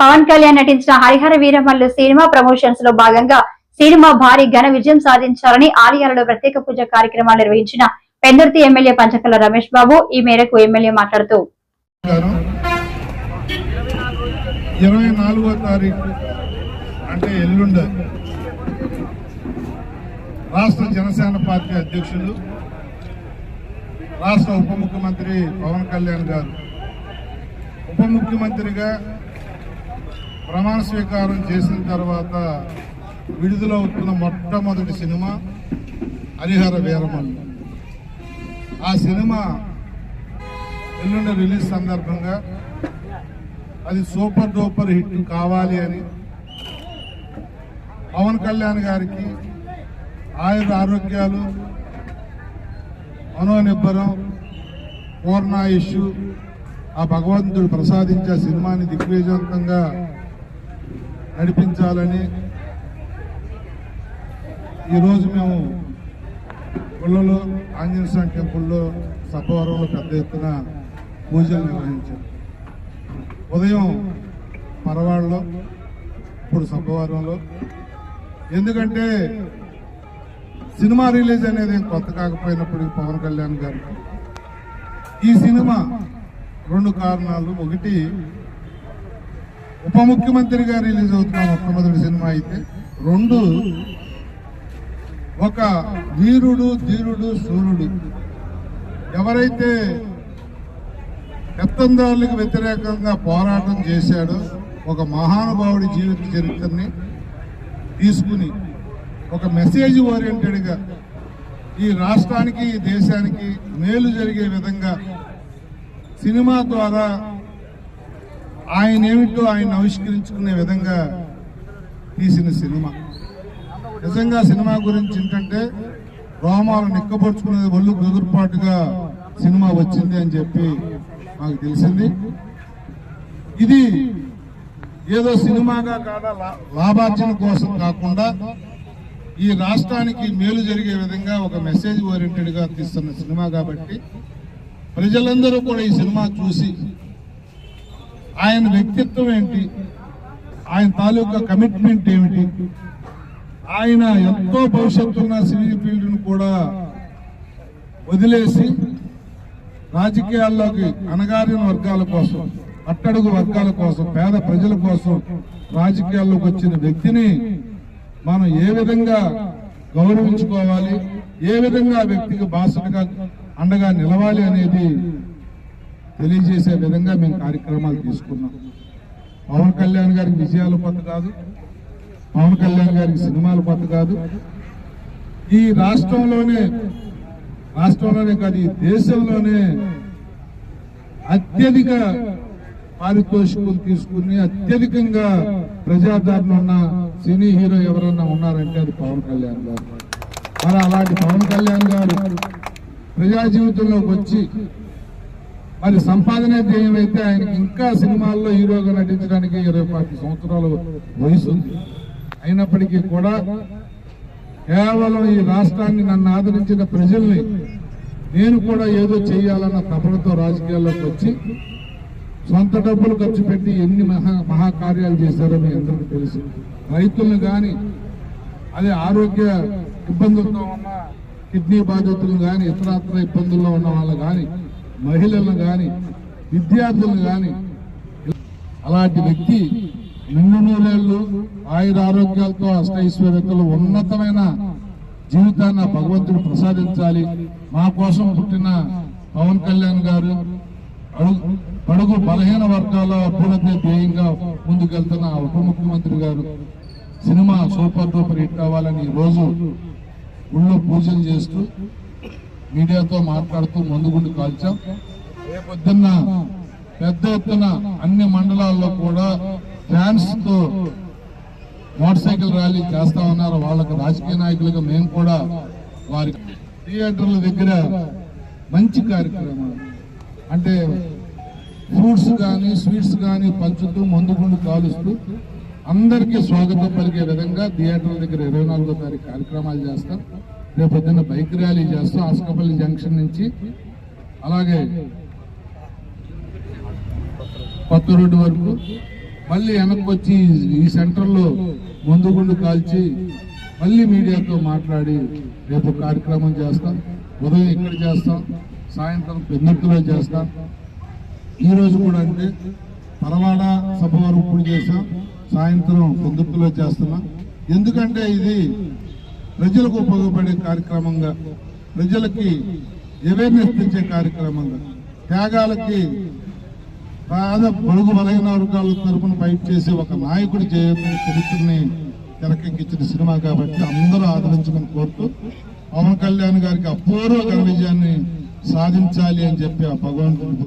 పవన్ కళ్యాణ్ నటించిన హరిహర వీరమల్లు సినిమా ప్రమోషన్స్లో భాగంగా సినిమా భారీ ఘన విజయం సాధించాలని ఆలయాలలో ప్రత్యేక పూజ కార్యక్రమాలు నిర్వహించిన పెందుర్తి ఎమ్మెల్యే పంచకల రమేష్ బాబు ఈ మేరకు ఎమ్మెల్యే మాట్లాడుతూ ఇరవై నాలుగో తారీఖు అంటే ఎల్లుండ రాష్ట్ర జనసేన పార్టీ అధ్యక్షులు రాష్ట్ర ఉప ముఖ్యమంత్రి పవన్ కళ్యాణ్ గారు. ఉప ముఖ్యమంత్రిగా ప్రమాణ స్వీకారం చేసిన తర్వాత విడుదలవుతున్న మొట్టమొదటి సినిమా హరిహర వీరమల్లు. ఆ సినిమా ఎల్లుండి రిలీజ్ సందర్భంగా అది సూపర్ డూపర్ హిట్ కావాలి అని పవన్ కళ్యాణ్ గారికి ఆయుర ఆరోగ్యాలు మనోనిబ్బరం పూర్ణాయుష్ ఆ భగవంతుడు ప్రసాదించే సినిమాని దిగ్విజయవంతంగా నడిపించాలని ఈరోజు మేము గుళ్ళలో ఆంజనేయ స్వామి టెంపుల్లో సభవరంలో పెద్ద ఎత్తున పూజలు నిర్వహించాం. ఉదయం పరవాడలో ఇప్పుడు సభవరంలో ఎందుకంటే సినిమా రిలీజ్ అనేది కొత్త కాకపోయినప్పటికీ పవన్ కళ్యాణ్ గారికి ఈ సినిమా రెండు కారణాలు. ఒకటి ఉప ముఖ్యమంత్రిగా రిలీజ్ అవుతున్న మొట్టమొదటి సినిమా అయితే రెండు ఒక వీరుడు ధీరుడు సూర్యుడు. ఎవరైతే పెత్తందారులకు వ్యతిరేకంగా పోరాటం చేశాడో ఒక మహానుభావుడి జీవిత చరిత్రని తీసుకుని ఒక మెసేజ్ ఓరియంటెడ్గా ఈ రాష్ట్రానికి ఈ దేశానికి మేలు జరిగే విధంగా సినిమా ద్వారా ఆయన ఏమిటో ఆయన ఆవిష్కరించుకునే విధంగా తీసిన సినిమా. నిజంగా సినిమా గురించి ఏంటంటే రోమాలు నిక్కపరుచుకునేది ఒళ్ళు గదురుపాటుగా సినిమా వచ్చింది అని చెప్పి మాకు తెలిసింది. ఇది ఏదో సినిమాగా కాదా లాభార్జన కోసం కాకుండా ఈ రాష్ట్రానికి మేలు జరిగే విధంగా ఒక మెసేజ్ ఓరియంటెడ్గా తీస్తున్న సినిమా కాబట్టి ప్రజలందరూ కూడా ఈ సినిమా చూసి ఆయన వ్యక్తిత్వం ఏంటి? ఆయన తాలూకా కమిట్మెంట్ ఏమిటి? ఆయన ఎంతో భవిష్యత్తున్న సినీ ఫీల్డ్ను కూడా వదిలేసి రాజకీయాల్లోకి అణగారిన వర్గాల కోసం అట్టడుగు వర్గాల కోసం పేద ప్రజల కోసం రాజకీయాల్లోకి వచ్చిన వ్యక్తిని మనం ఏ విధంగా గౌరవించుకోవాలి? ఏ విధంగా ఆ వ్యక్తికి బాసటగా అండగా నిలవాలి అనేది తెలియజేసే విధంగా మేము కార్యక్రమాలు తీసుకున్నాం. పవన్ కళ్యాణ్ గారికి విజయాల కొత్త కాదు పవన్ కళ్యాణ్ గారికి సినిమాల కొత్త కాదు. ఈ రాష్ట్రంలోనే రాష్ట్రంలోనే కాదు ఈ దేశంలోనే అత్యధిక పారితోషికలు తీసుకుని అత్యధికంగా ప్రజాదరణ ఉన్న సినీ హీరో ఎవరన్నా ఉన్నారంటే అది పవన్ కళ్యాణ్ గారు. మరి అలాంటి పవన్ కళ్యాణ్ గారు ప్రజా జీవితంలోకి వచ్చి మరి సంపాదన ధ్యేయం అయితే ఆయనకి ఇంకా సినిమాల్లో హీరోగా నటించడానికి ఇరవై పాతి సంవత్సరాల వయసు ఉంది అయినప్పటికీ కూడా కేవలం ఈ రాష్ట్రాన్ని నన్ను ఆదరించిన ప్రజల్ని నేను కూడా ఏదో చేయాలన్న తపనతో రాజకీయాల్లోకి వచ్చి సొంత డబ్బులు ఖర్చు పెట్టి ఎన్ని మహా మహాకార్యాలు చేశారో మీ అందరికీ తెలుసు. రైతులను కానీ అదే ఆరోగ్య ఇబ్బందులతో ఉన్న కిడ్నీ బాధితులు కానీ ఇతరత్ర ఇబ్బందుల్లో ఉన్న వాళ్ళు కానీ మహిళలను కానీ విద్యార్థులను కానీ అలాంటి వ్యక్తి నిండు నూరేళ్ళు ఆయుర ఆరోగ్యాలతో అష్టైశ్వర్యతలు ఉన్నతమైన జీవితాన్ని భగవంతుడు ప్రసాదించాలి. మా కోసం పుట్టిన పవన్ కళ్యాణ్ గారు అడుగు పడుగు బలహీన వర్గాల అభ్యున్నతి ధ్యేయంగా ముందుకెళ్తున్న ఉప ముఖ్యమంత్రి గారు. సినిమా సూపర్ డూపర్ హిట్ అవ్వాలని ఈరోజు ఊళ్ళో పూజలు చేస్తూ మీడియాతో మాట్లాడుతూ ముందుగుండి కాల్చాం. రేపొద్దున్న పెద్ద ఎత్తున అన్ని మండలాల్లో కూడా ఫ్యాన్స్తో మోటార్ సైకిల్ ర్యాలీ చేస్తా ఉన్నారు. వాళ్ళకు రాజకీయ నాయకులుగా మేము కూడా వారి థియేటర్ల దగ్గర మంచి కార్యక్రమాలు. అంటే ఫ్రూట్స్ కానీ స్వీట్స్ కానీ పంచుతూ ముందుగుండు కాలుస్తూ అందరికీ స్వాగతం పలికే విధంగా థియేటర్ల దగ్గర ఇరవై నాలుగో తారీఖు కార్యక్రమాలు చేస్తాం. రేపు పొద్దున్న బైక్ ర్యాలీ చేస్తాం ఆస్కపల్లి జంక్షన్ నుంచి అలాగే కొత్త రోడ్డు వరకు మళ్ళీ వెనక్కి వచ్చి ఈ సెంటర్లో ముందుగుండు కాల్చి మళ్ళీ మీడియాతో మాట్లాడి రేపు కార్యక్రమం చేస్తాం. ఉదయం ఇక్కడ చేస్తాం. సాయంత్రం పెన్నెత్తులో చేస్తాం. ఈ రోజు కూడా అంటే పరవాడ సభ వరకు ఇప్పుడు చేసాం సాయంత్రం పొందుతులో చేస్తున్నాం. ఎందుకంటే ఇది ప్రజలకు ఉపయోగపడే కార్యక్రమంగా ప్రజలకి అవేర్నెస్ తెచ్చే కార్యక్రమంగా త్యాగాలకి బాధ పొడుగు బలైన వర్గాల తరపున ఫైట్ చేసే ఒక నాయకుడి జీవిత చరిత్రని తెరకెక్కించిన సినిమా కాబట్టి అందరూ ఆదరించమని కోరుతూ పవన్ కళ్యాణ్ గారికి అపూర్వ ఘన విజయాన్ని సాధించాలి అని చెప్పి ఆ భగవంతుడు